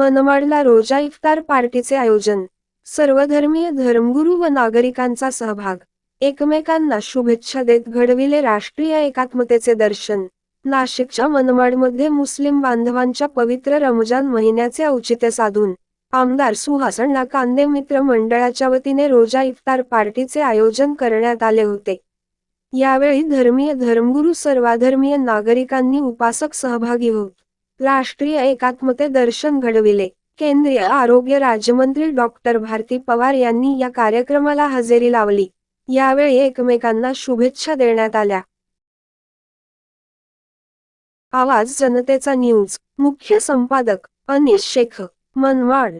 मनमाडला रोजा इफ्तार पार्टीचे आयोजन. सर्वधर्मीय धर्मगुरू व नागरिकांचा सहभाग. एकमेकांना शुभेच्छा देत घडविले राष्ट्रीय एकात्मतेचे दर्शन. नाशिकच्या मनमाडमध्ये मुस्लिम बांधवांच्या पवित्र रमजान महिन्याचे औचित्य साधून आमदार सुहासणला कांदे मित्र मंडळाच्या वतीने रोजा इफ्तार पार्टीचे आयोजन करण्यात आले होते. यावेळी धर्मीय धर्मगुरू सर्वाधर्मीय नागरिकांनी उपासक सहभागी होत. राष्ट्रीय एकात्मते दर्शन घडविले. केंद्रीय आरोग्य राज्यमंत्री डॉक्टर भारती पवार यांनी या कार्यक्रमाला हजेरी लावली. यावेळी एकमेकांना शुभेच्छा देण्यात आल्या. आवाज जनतेचा न्यूज. मुख्य संपादक अनिश शेख मनवाड.